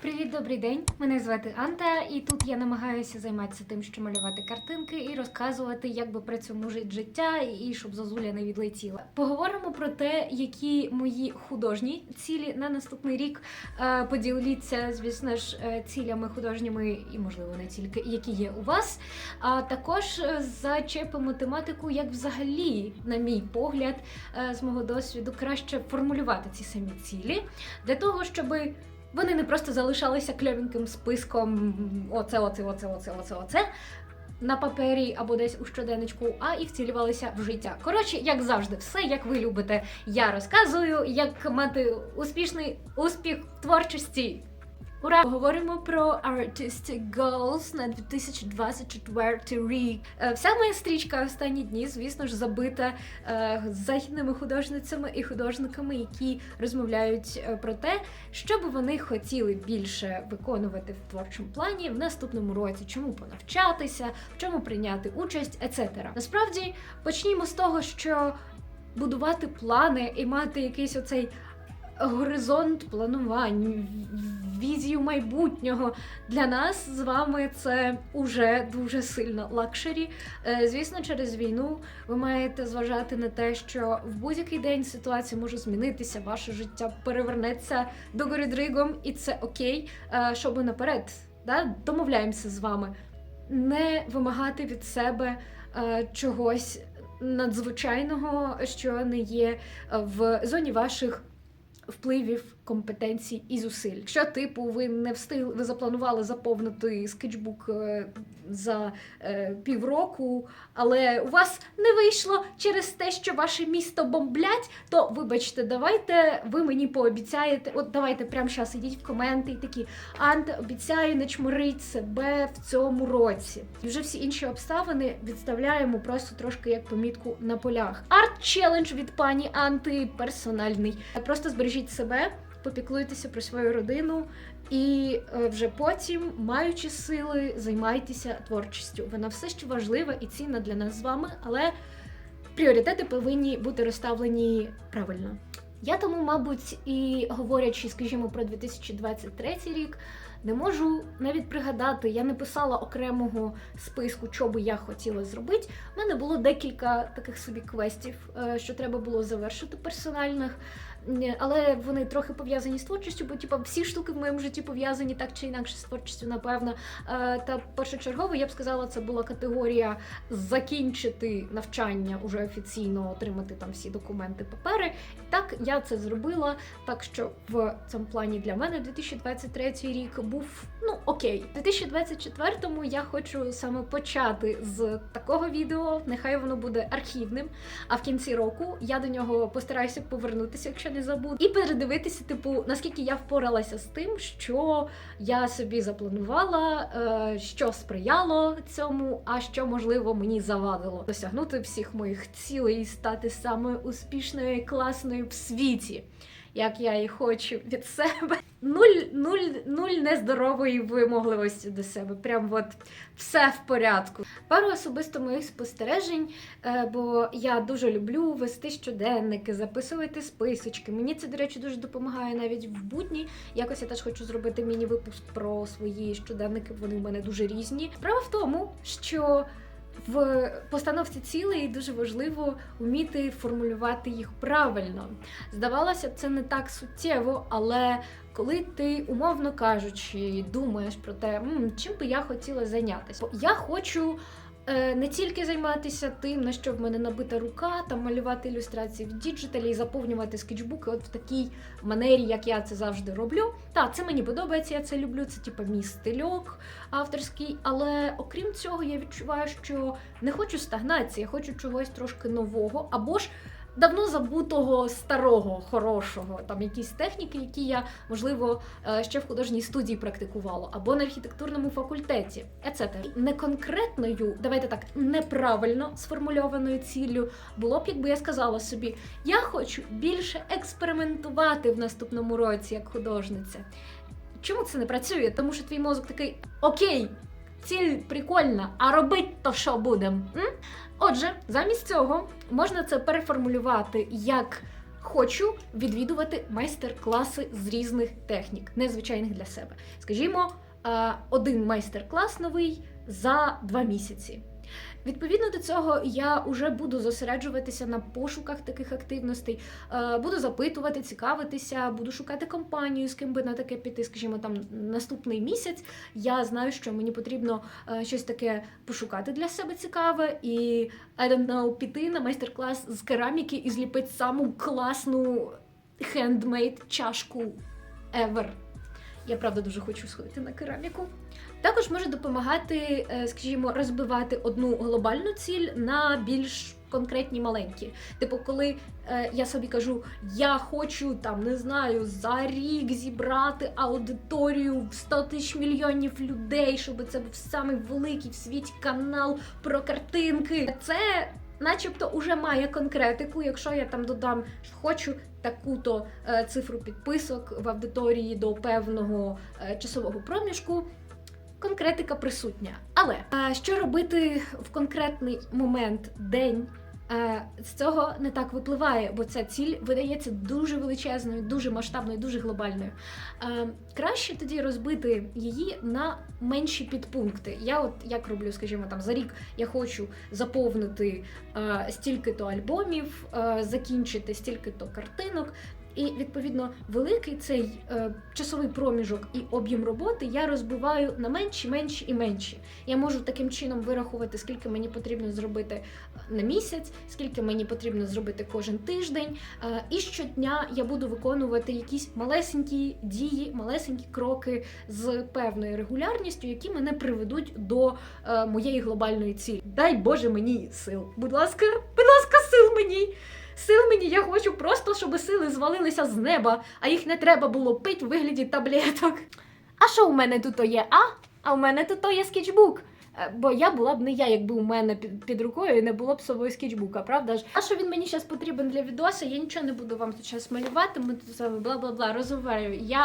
Привіт, добрий день. Мене звати Анта, і тут я намагаюся займатися тим, що малювати картинки і розказувати, як би при цьому жить життя, і щоб зозуля не відлетіла. Поговоримо про те, які мої художні цілі на наступний рік. Е, Поділіться, звісно ж, е, цілями художніми і, можливо, не тільки які є у вас. А також е, зачепимо тематику, як взагалі, на мій погляд, з мого досвіду, краще формулювати ці самі цілі для того, щоби вони не просто залишалися кльовеньким списком оце, оце, оце, оце, оце, оце на папері або десь у щоденничку, а і вцілювалися в життя. Коротше, як завжди, все як ви любите. Я розказую, як мати успішний успіх творчості. Ура! Говоримо про Artistic Goals на 2024 рік. Е, Вся моя стрічка останні дні, звісно ж, забита е, західними художницями і художниками, які розмовляють е, про те, що би вони хотіли більше виконувати в творчому плані в наступному році, чому понавчатися, в чому прийняти участь, etc. Насправді почнімо з того, що будувати плани і мати якийсь оцей горизонт планувань, візію майбутнього для нас з вами це уже дуже сильно лакшері. Е, Звісно, через війну ви маєте зважати на те, що в будь-який день ситуація може змінитися, ваше життя перевернеться догори дригом, і це окей, е, щоб наперед да, домовляємося з вами. Не вимагати від себе е, чогось надзвичайного, що не є в зоні ваших впливів, компетенцій і зусиль. Якщо, типу, ви не встигли, ви запланували заповнити скетчбук е, за е, півроку, але у вас не вийшло через те, що ваше місто бомблять, то вибачте, давайте ви мені пообіцяєте. От давайте прямо зараз ідіть в коменти і такі Анта, обіцяю не чморить себе в цьому році. І вже всі інші обставини відставляємо просто трошки як помітку на полях. Арт челендж від пані Анти персональний. Просто збережіть себе, попіклуйтеся про свою родину. І е, вже потім, маючи сили, займайтеся творчістю. Вона все ще важлива і цінна для нас з вами, але пріоритети повинні бути розставлені правильно. Я тому, мабуть, і говорячи, скажімо, про 2023 рік, не можу навіть пригадати, я не писала окремого списку, що би я хотіла зробити. У мене було декілька таких собі квестів, е, що треба було завершити персональних. Але вони трохи пов'язані з творчістю, бо типу, всі штуки в моєму житті пов'язані так чи інакше з творчістю, напевно. Е, Та першочергово я б сказала, це була категорія закінчити навчання уже офіційно, отримати там всі документи, папери. І так я це зробила. Так що в цьому плані для мене 2023 рік був ну окей. У 2024 я хочу саме почати з такого відео. Нехай воно буде архівним. А в кінці року я до нього постараюся повернутися, якщо не забуду, і передивитися, типу, наскільки я впоралася з тим, що я собі запланувала, е, що сприяло цьому, а що можливо мені завадило досягнути всіх моїх цілей і стати самою успішною і класною в світі. Як я і хочу від себе. Нуль, нуль, нуль нездорової вимогливості до себе. Прям от все в порядку. Пару особисто моїх спостережень, е, бо я дуже люблю вести щоденники, записувати списочки. Мені це, до речі, дуже допомагає навіть в будні. Якось я теж хочу зробити міні-випуск про свої щоденники. Вони в мене дуже різні. Справа в тому, що в постановці цілей дуже важливо вміти формулювати їх правильно. Здавалося б, це не так суттєво, але коли ти, умовно кажучи, думаєш про те, чим би я хотіла зайнятися, я хочу. Е, Не тільки займатися тим, на що в мене набита рука, там малювати ілюстрації в діджиталі і заповнювати скетчбуки от в такій манері, як я це завжди роблю. Так, це мені подобається, я це люблю. Це типу мій стильок авторський. Але окрім цього, я відчуваю, що не хочу стагнації, я хочу чогось трошки нового, або ж давно забутого старого, хорошого, там якісь техніки, які я, можливо, е, ще в художній студії практикувала, або на архітектурному факультеті, etc. Не конкретною, давайте так, неправильно сформульованою ціллю було б, якби я сказала собі, я хочу більше експериментувати в наступному році як художниця. Чому це не працює? Тому що твій мозок такий окей, ціль прикольна, а робить то що будемо? Отже, замість цього можна це переформулювати як хочу відвідувати майстер-класи з різних технік, незвичайних для себе. Скажімо, один майстер-клас новий за два місяці. Відповідно до цього, я вже буду зосереджуватися на пошуках таких активностей, е, буду запитувати, цікавитися, буду шукати компанію, з ким би на таке піти. Скажімо, там наступний місяць. Я знаю, що мені потрібно е, щось таке пошукати для себе цікаве, і I don't know, піти на майстер-клас з кераміки і зліпити саму класну хендмейд чашку ever. Я правда дуже хочу сходити на кераміку. Також може допомагати, е, скажімо, розбивати одну глобальну ціль на більш конкретні маленькі. Типу, коли е, я собі кажу, я хочу там не знаю за рік зібрати аудиторію в 100 тисяч мільйонів людей, щоб це був самий великий в світі канал про картинки. Це. Начебто уже має конкретику, якщо я там додам, що хочу таку-то е, цифру підписок в аудиторії до певного часового проміжку, конкретика присутня. Але е, що робити в конкретний момент день? е, З цього не так випливає, бо ця ціль видається дуже величезною, дуже масштабною, дуже глобальною. Е, Краще тоді розбити її на менші підпункти. Я от як роблю, скажімо, там за рік я хочу заповнити стільки-то альбомів, закінчити стільки-то картинок. І відповідно великий цей е, часовий проміжок і об'єм роботи я розбиваю на менші, менші і менші. Я можу таким чином вирахувати, скільки мені потрібно зробити е, на місяць, скільки мені потрібно зробити кожен тиждень. Е, і щодня я буду виконувати якісь малесенькі дії, малесенькі кроки з певною регулярністю, які мене приведуть до е, моєї глобальної цілі. Дай Боже мені сил. Будь ласка, будь ласка, сил мені. Сил мені, я хочу просто, щоб сили звалилися з неба, а їх не треба було пити в вигляді таблеток. А що у мене тут є? А? А у мене тут є скетчбук. Е, Бо я була б не я, якби у мене під, рукою і не було б собою скетчбука, правда ж? А що він мені зараз потрібен для відоса? Я нічого не буду вам тут зараз малювати. Ми тут з вами бла-бла-бла розговорюю. Я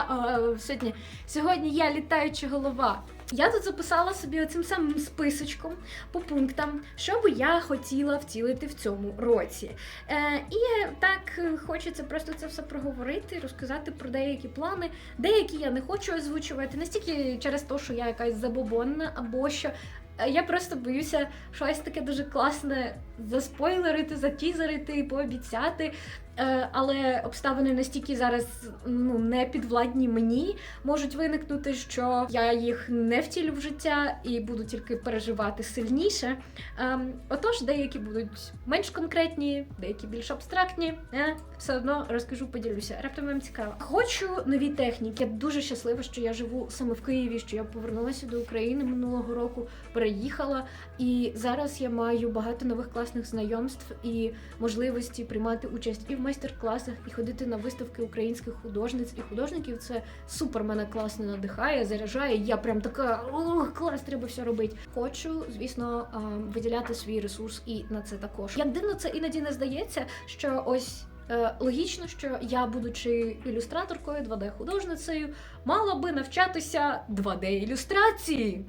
е, сьогодні, сьогодні я літаюча голова. Я тут записала собі оцим самим списочком по пунктам, що би я хотіла втілити в цьому році. Е, і так е, хочеться просто це все проговорити, розказати про деякі плани. Деякі я не хочу озвучувати, не стільки через те, що я якась забобонна, або що е, я просто боюся щось таке дуже класне заспойлерити, затізерити, пообіцяти. Е, Але обставини настільки зараз ну не підвладні мені можуть виникнути, що я їх не втілю в життя і буду тільки переживати сильніше. Ем, отож, деякі будуть менш конкретні, деякі більш абстрактні. Е, все одно розкажу, поділюся. Раптом вам цікаво. Хочу нові техніки. Я дуже щаслива, що я живу саме в Києві, що я повернулася до України минулого року, переїхала, і зараз я маю багато нових класних знайомств і можливості приймати участь і в майстер-класах, і ходити на виставки українських художниць і художників. Це супер мене класно надихає, заряджає. Я прям така ох, клас, треба все робити. Хочу, звісно, виділяти свій ресурс і на це також. Як дивно, це іноді не здається, що ось. е, Логічно, що я, будучи ілюстраторкою, 2D-художницею, мала би навчатися 2D-ілюстрації.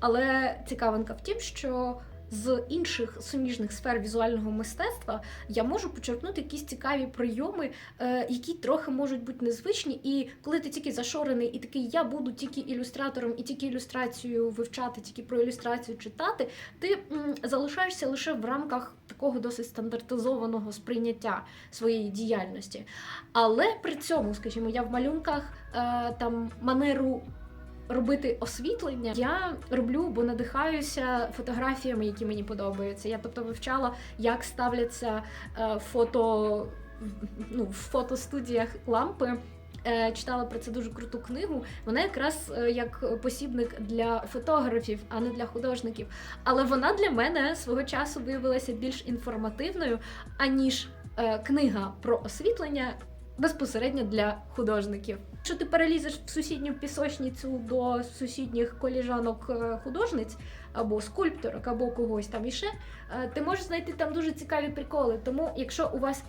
Але цікавинка в тім, що з інших суміжних сфер візуального мистецтва я можу почерпнути якісь цікаві прийоми, е, які трохи можуть бути незвичні. І коли ти тільки зашорений і такий, я буду тільки ілюстратором і тільки ілюстрацію вивчати, тільки про ілюстрацію читати, ти залишаєшся лише в рамках такого досить стандартизованого сприйняття своєї діяльності. Але при цьому, скажімо, я в малюнках е, там манеру робити освітлення я роблю, бо надихаюся фотографіями, які мені подобаються. Я тобто вивчала, як ставляться е, фото ну, в фотостудіях лампи. Е, Читала про це дуже круту книгу. Вона якраз е, як посібник для фотографів, а не для художників. Але вона для мене свого часу виявилася більш інформативною, аніж книга про освітлення безпосередньо для художників. Якщо ти перелізеш в сусідню пісочницю до сусідніх коліжанок е, художниць або скульпторок, або когось там іще, е, ти можеш знайти там дуже цікаві приколи. Тому, якщо у вас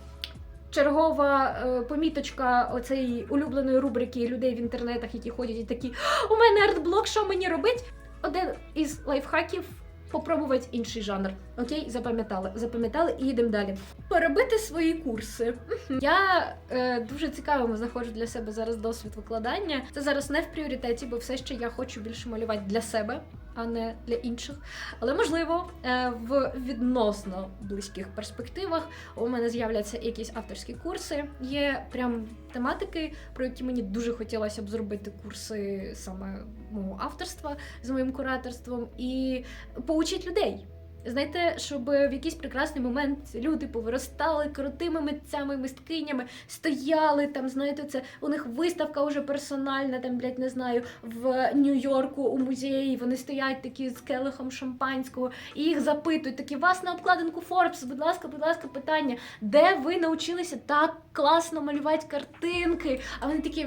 чергова е, поміточка оцеї улюбленої рубрики людей в інтернетах, які ходять і такі: у мене артблок, що мені робить? Один із лайфхаків попробувати інший жанр. Окей, запам'ятали. Запам'ятали і йдемо далі. Перебити свої курси. Я е, дуже цікавим знаходжу для себе зараз досвід викладання. Це зараз не в пріоритеті, бо все ще я хочу більше малювати для себе, а не для інших. Але можливо, е, в відносно близьких перспективах у мене з'являться якісь авторські курси. Є прям тематики, про які мені дуже хотілося б зробити курси саме мого авторства з моїм кураторством і поучить людей. Знаєте, щоб в якийсь прекрасний момент люди повиростали крутими митцями, мисткинями, стояли там, знаєте, це у них виставка вже персональна, там, блядь, не знаю, в Нью-Йорку у музеї. Вони стоять такі з келихом шампанського, і їх запитують, такі вас на обкладинку Forbes, будь ласка, будь ласка, питання, де ви навчилися так класно малювати картинки? А вони такі.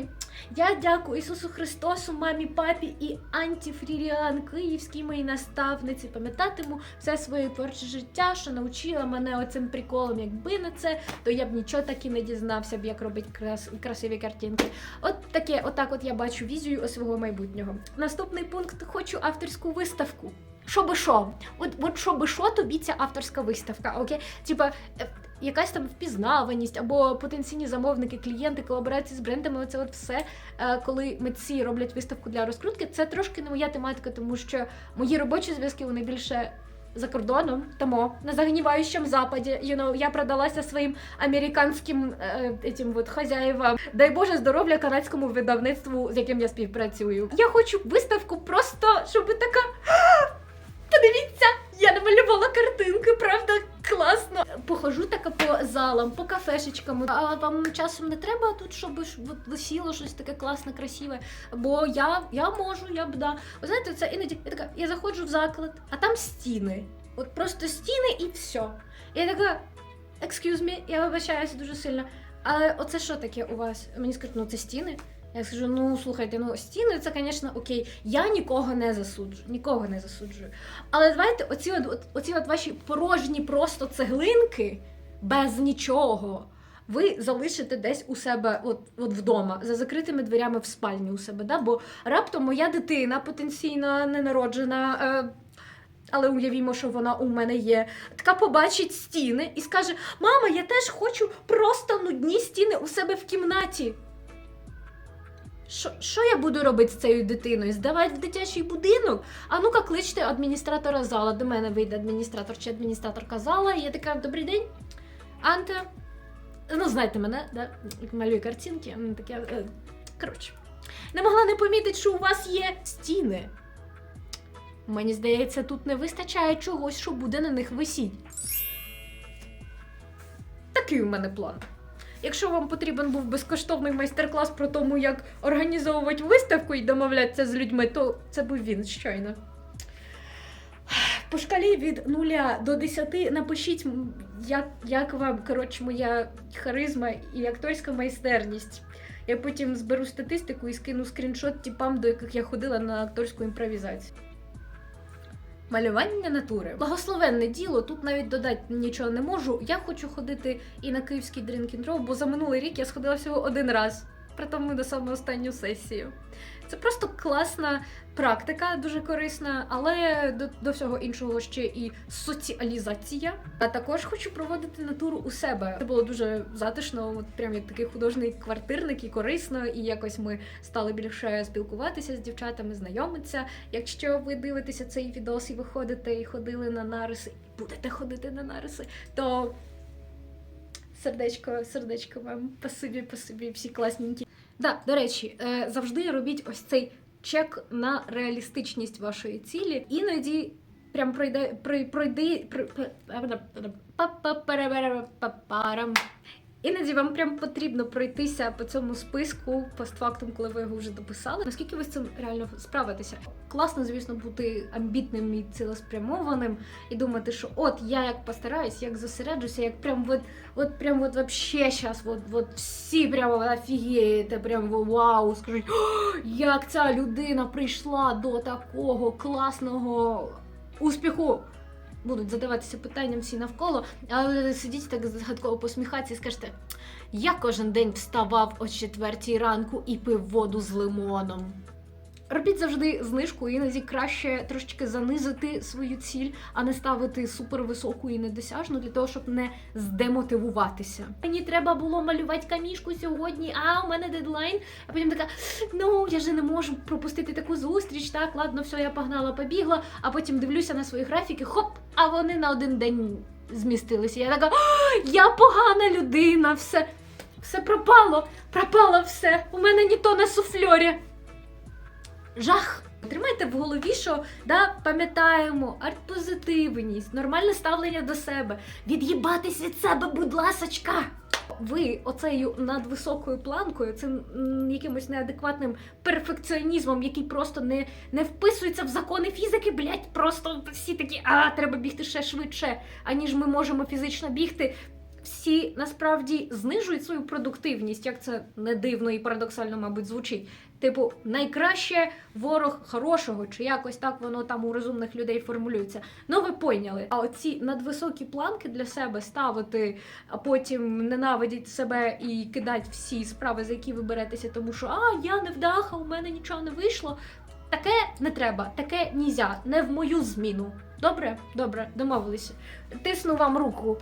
Я дякую Ісусу Христосу, мамі, папі і антифріріан київській моїй наставниці. Пам'ятатиму все своє творче життя, що навчила мене оцим приколом. Якби не це, то я б нічого так і не дізнався б, як робити крас... красиві картинки. От таке, отак от я бачу візію свого майбутнього. Наступний пункт хочу авторську виставку. Що би що? От, от що би що тобі ця авторська виставка, окей? Типа, е, якась там впізнаваність або потенційні замовники, клієнти, колаборації з брендами. Оце от все, е, коли митці роблять виставку для розкрутки, це трошки не моя тематика, тому що мої робочі зв'язки вони більше. За кордоном, тому на загніваючому западі, you know, я продалася своїм американським е, этим вот хазяївам. Дай Боже здоров'я канадському видавництву, з яким я співпрацюю. Я хочу виставку просто, щоб така. Подивіться, я намалювала картинки, правда, класно. Похожу така по залам, по кафешечкам. А вам часом не треба тут, щоб висіло щось таке класне, красиве. Бо я, я можу, я б да. Ви знаєте, це іноді я така, я заходжу в заклад, а там стіни. От просто стіни і все. Я така, excuse me, я вибачаюся дуже сильно. Але оце що таке у вас? Мені скажуть, ну це стіни. Я скажу, ну слухайте, ну стіни це, звісно, окей. Я нікого не засуджую, нікого не засуджую. Але давайте оці от, оці от ваші порожні просто цеглинки без нічого. Ви залишите десь у себе, от, от вдома, за закритими дверями в спальні у себе. Да? Бо раптом моя дитина потенційно ненароджена, е, але уявімо, що вона у мене є. Така побачить стіни і скаже: Мама, я теж хочу просто нудні стіни у себе в кімнаті. Що, що я буду робити з цією дитиною? Здавати в дитячий будинок? А ну-ка, кличте адміністратора зала. До мене вийде адміністратор чи адміністраторка зала. І я така, добрий день. Анта. Ну, знаєте мене, да? малюю картинки. Таке, коротше. Не могла не помітити, що у вас є стіни. Мені здається, тут не вистачає чогось, що буде на них висіти. Такий у мене план. Якщо вам потрібен був безкоштовний майстер-клас про тому, як організовувати виставку і домовлятися з людьми, то це був він щойно. По шкалі від 0 до 10 напишіть, як, як вам коротше, моя харизма і акторська майстерність. Я потім зберу статистику і скину скріншот типам, до яких я ходила на акторську імпровізацію. Малювання натури. Благословенне діло, тут навіть додати нічого не можу. Я хочу ходити і на київський Row, бо за минулий рік я сходила всього один раз, притому на саму останню сесію. Це просто класна практика, дуже корисна, але до, до всього іншого ще і соціалізація. А також хочу проводити натуру у себе. Це було дуже затишно, от прям як такий художній квартирник і корисно, і якось ми стали більше спілкуватися з дівчатами, знайомитися. Якщо ви дивитеся цей відос і ви ходите і ходили на нариси, і будете ходити на нариси, то сердечко, сердечко вам, пасибі, пасибі, всі класненькі. Да, до речі, е, завжди робіть ось цей чек на реалістичність вашої цілі. Іноді прям пройде пройди па-па-пере-пере-па-парам. Іноді вам прям потрібно пройтися по цьому списку постфактум, коли ви його вже дописали. Наскільки ви з цим реально справитеся? Класно, звісно, бути амбітним і цілеспрямованим і думати, що от я як постараюсь, як зосереджуся, як прям от, от прям от вообще щас, от, от всі прямо офігієте, прям вау, скажуть, як ця людина прийшла до такого класного успіху будуть задаватися питанням всі навколо, але сидіть так загадково посміхатися і скажете, я кожен день вставав о четвертій ранку і пив воду з лимоном. Робіть завжди знижку, іноді краще трошечки занизити свою ціль, а не ставити супервисоку і недосяжну для того, щоб не здемотивуватися. Мені треба було малювати камішку сьогодні, а у мене дедлайн. А потім така: ну я же не можу пропустити таку зустріч. Так, ладно, все, я погнала, побігла. А потім дивлюся на свої графіки, хоп, а вони на один день змістилися. Я така, я погана людина, все, все пропало, пропало все. У мене ні то на суфльорі. Жах. Тримайте в голові, що да, пам'ятаємо арт-позитивність, нормальне ставлення до себе, від'їбатись від себе, будь ласочка. Ви оцею надвисокою планкою, цим якимось неадекватним перфекціонізмом, який просто не, не вписується в закони фізики, блять, просто всі такі, а треба бігти ще швидше, аніж ми можемо фізично бігти. Всі насправді знижують свою продуктивність, як це не дивно і парадоксально, мабуть, звучить. Типу, найкраще ворог хорошого, чи якось так воно там у розумних людей формулюється. Ну, ви поняли. А оці надвисокі планки для себе ставити, а потім ненавидіть себе і кидати всі справи, за які ви беретеся, тому що а я не вдаха, у мене нічого не вийшло. Таке не треба, таке нізя, не в мою зміну. Добре? Добре, домовилися. Тисну вам руку.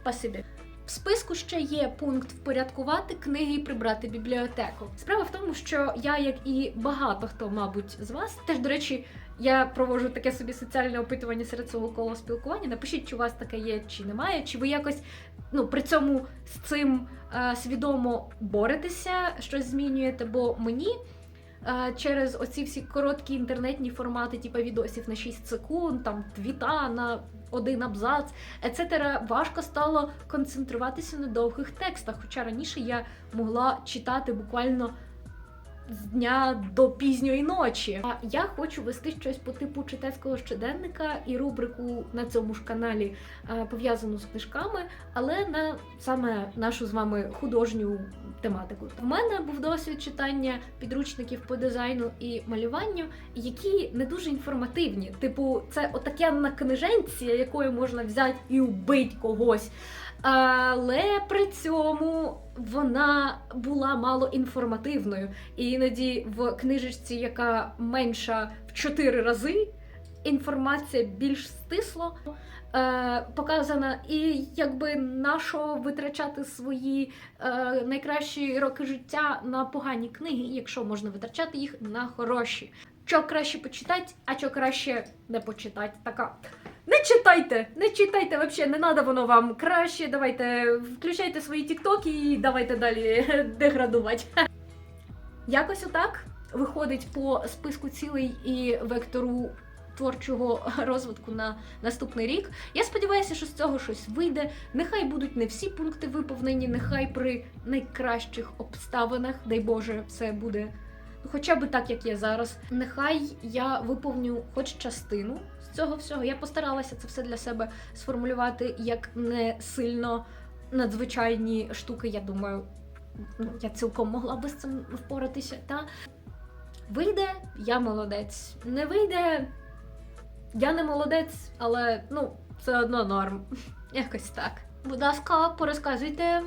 Спасибі. В списку ще є пункт впорядкувати книги і прибрати бібліотеку. Справа в тому, що я, як і багато хто, мабуть, з вас, теж до речі, я проводжу таке собі соціальне опитування серед свого кола спілкування. Напишіть, чи у вас таке є, чи немає, чи ви якось ну при цьому з цим е, свідомо боретеся, щось змінюєте, бо мені. е, Через оці всі короткі інтернетні формати, типу відосів на 6 секунд, там твіта на один абзац, ецетера, важко стало концентруватися на довгих текстах. Хоча раніше я могла читати буквально з дня до пізньої ночі. А я хочу вести щось по типу читацького щоденника і рубрику на цьому ж каналі е, пов'язану з книжками, але на саме нашу з вами художню тематику. В мене був досвід читання підручників по дизайну і малюванню, які не дуже інформативні. Типу, це отаке на книженці, якою можна взяти і убити когось. Але при цьому вона була мало інформативною. І іноді в книжечці, яка менша в 4 рази, інформація більш стисло е, показана. І якби нащо витрачати свої е, найкращі роки життя на погані книги, якщо можна витрачати їх на хороші. Що краще почитати, а що краще не почитати. Така. Не читайте, не читайте вообще, не надо воно вам краще. Давайте включайте свої тіктоки і давайте далі деградувати. Якось отак виходить по списку цілей і вектору творчого розвитку на наступний рік. Я сподіваюся, що з цього щось вийде. Нехай будуть не всі пункти виповнені, нехай при найкращих обставинах, дай Боже, все буде. Хоча б так, як є зараз. Нехай я виповню хоч частину цього всього. Я постаралася це все для себе сформулювати як не сильно надзвичайні штуки. Я думаю, ну, я цілком могла би з цим впоратися. Та вийде, я молодець. Не вийде, я не молодець, але ну, все одно норм. Якось так. Будь ласка, порозказуйте.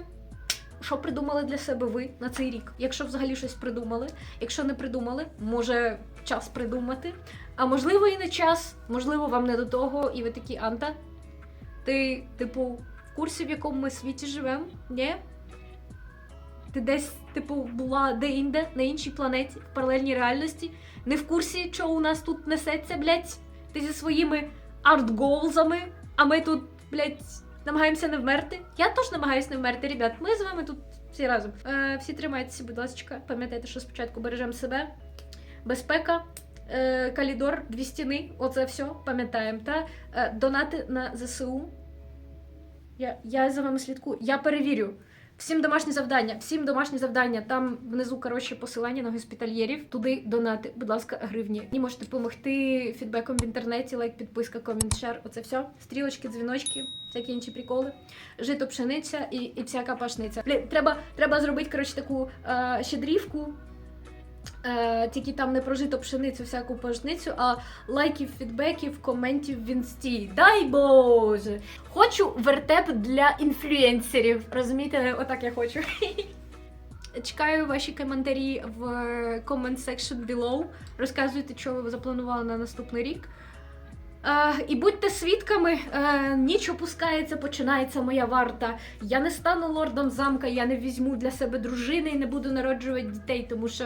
Що придумали для себе ви на цей рік? Якщо взагалі щось придумали, якщо не придумали, може час придумати. А можливо, і не час, можливо, вам не до того, і ви такі Анта. Ти, типу, в курсі, в якому ми світі живемо? Ні? Ти десь, типу, була де-інде, на іншій планеті, в паралельній реальності, не в курсі, що у нас тут несеться, блядь. Ти зі своїми арт-голзами, а ми тут, блядь, намагаємося не вмерти. Я теж намагаюся не вмерти, ребят. Ми з вами тут всі разом. Е, всі тримайтеся, будь ласка. Пам'ятайте, що спочатку бережемо себе. Безпека, е, калідор, дві стіни. Оце все пам'ятаємо. Та е, донати на ЗСУ. Я, я за вами слідкую. Я перевірю. Всім домашні завдання, всім домашні завдання. Там внизу коротше посилання на госпітальєрів. Туди донати, будь ласка, гривні. І можете допомогти фідбеком в інтернеті, лайк, підписка, комент, шер. Оце все. Стрілочки, дзвіночки, всякі інші приколи. Жито, пшениця і, і всяка пашниця. Блін, треба, треба зробити коротше таку е, щедрівку. Е, тільки там не прожито пшеницю, всяку пожницю, а лайків, фідбеків, коментів він стій. Дай Боже! Хочу вертеп для інфлюенсерів. Розумієте, отак я хочу. Чекаю ваші коментарі в comment section below. Розказуйте, що ви запланували на наступний рік. Е, і будьте свідками, е, ніч опускається, починається моя варта. Я не стану лордом замка, я не візьму для себе дружини і не буду народжувати дітей, тому що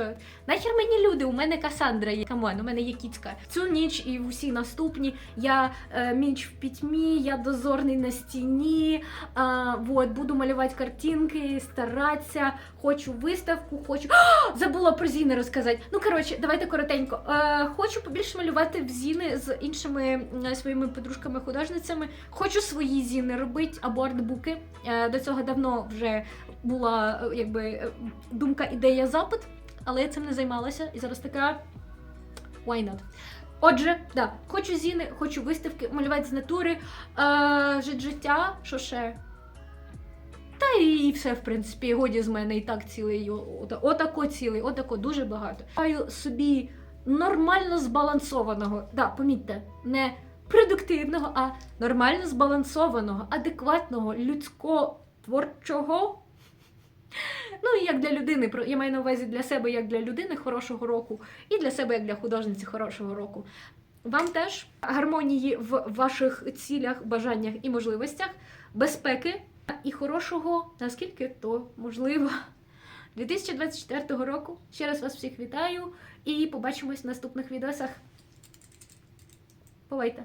нахер мені люди, у мене Касандра є. Камон, у мене є кіцька. Цю ніч і усі наступні. Я е, міч в пітьмі, я дозорний на стіні. А, вот, буду малювати картинки, старатися. Хочу виставку, хочу. А, забула про зіни розказати. Ну коротше, давайте коротенько. Е, хочу побільше малювати в зіни з іншими своїми подружками-художницями. Хочу свої зіни робити або артбуки. Е, до цього давно вже була е, якби е, думка, ідея, запит, але я цим не займалася. І зараз така why not? Отже, да, хочу зіни, хочу виставки, малювати з натури, е, жити життя, що ще. Та і все, в принципі, годі з мене і так цілий, отако цілий, отако дуже багато. Маю собі нормально збалансованого, да, помітьте, не продуктивного, а нормально збалансованого, адекватного, людського, творчого. Ну, і як для людини, я маю на увазі для себе як для людини хорошого року, і для себе як для художниці хорошого року. Вам теж гармонії в ваших цілях, бажаннях і можливостях, безпеки і хорошого, наскільки то можливо. 2024 року. Ще раз вас всіх вітаю і побачимось в наступних відосах. Бувайте!